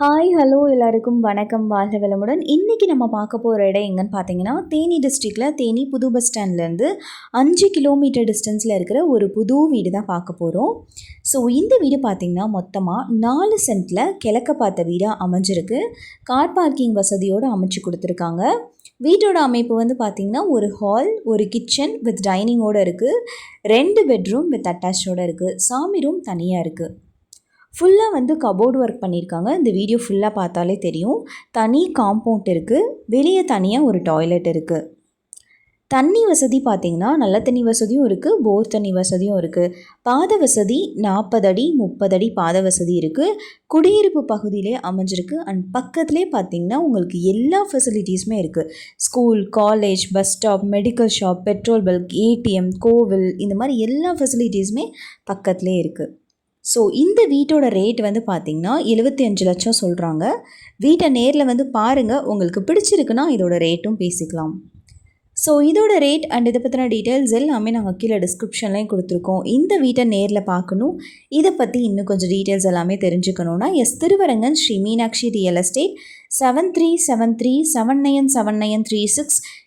Hi hello எல்லாருக்கும் வணக்கம். வாழ்க வளமுடன். இன்றைக்கி நம்ம பார்க்க போகிற இடம் எங்கன்னு பார்த்தீங்கன்னா தேனி டிஸ்ட்ரிக்டில் தேனி புது பஸ் ஸ்டாண்ட்லேருந்து அஞ்சு கிலோமீட்டர் டிஸ்டன்ஸில் இருக்கிற ஒரு புது வீடு தான் பார்க்க போகிறோம் ஸோ இந்த வீடு பார்த்திங்கன்னா மொத்தமாக நாலு சென்ட்டில் கிழக்க பார்த்த வீடாக அமைஞ்சிருக்கு. கார் பார்க்கிங் வசதியோடு அமைச்சு கொடுத்துருக்காங்க. வீட்டோட அமைப்பு வந்து பார்த்திங்கன்னா ஒரு ஹால் ஒரு கிச்சன் வித் டைனிங்கோடு இருக்குது ரெண்டு பெட்ரூம் வித் அட்டாச்சோடு இருக்குது சாமி ரூம் தனியாக இருக்குது ஃபுல்லாக வந்து கபோர்டு ஒர்க் பண்ணியிருக்காங்க இந்த வீடியோ ஃபுல்லாக பார்த்தாலே தெரியும். தனி காம்பவுண்ட் இருக்குது வெளியே தனியாக ஒரு டாய்லெட் இருக்குது தண்ணி வசதி பார்த்திங்கன்னா நல்ல தண்ணி வசதியும் இருக்குது போர் தண்ணி வசதியும் இருக்குது பாத வசதி நாற்பது அடி முப்பது அடி பாத வசதி இருக்குது குடியிருப்பு பகுதியிலே அமைஞ்சிருக்கு. அண்ட் பக்கத்துலேயே பார்த்திங்கன்னா உங்களுக்கு எல்லா ஃபெசிலிட்டிஸுமே இருக்குது school college bus stop medical shop petrol bunk ATM கோவில் இந்த மாதிரி எல்லா ஃபெசிலிட்டிஸுமே பக்கத்துலேயே இருக்குது ஸோ இந்த வீட்டோட ரேட் வந்து பார்த்திங்கன்னா எழுபத்தி அஞ்சு லட்சம் சொல்கிறாங்க வீட்டை நேரில் வந்து பாருங்கள் உங்களுக்கு பிடிச்சிருக்குன்னா இதோட ரேட்டும் பேசிக்கலாம். ஸோ இதோட ரேட் அண்ட் இதை பற்றின டீட்டெயில்ஸ் எல்லாமே நாங்கள் கீழே டிஸ்கிரிப்ஷன்லேயும் கொடுத்துருக்கோம். இந்த வீட்டை நேரில் பார்க்கணும். இதை பற்றி இன்னும் கொஞ்சம் டீட்டெயில்ஸ் எல்லாமே தெரிஞ்சுக்கணுன்னா S Thiruvarangan Sri Meenakshi real estate seven three seven three seven nine seven nine three six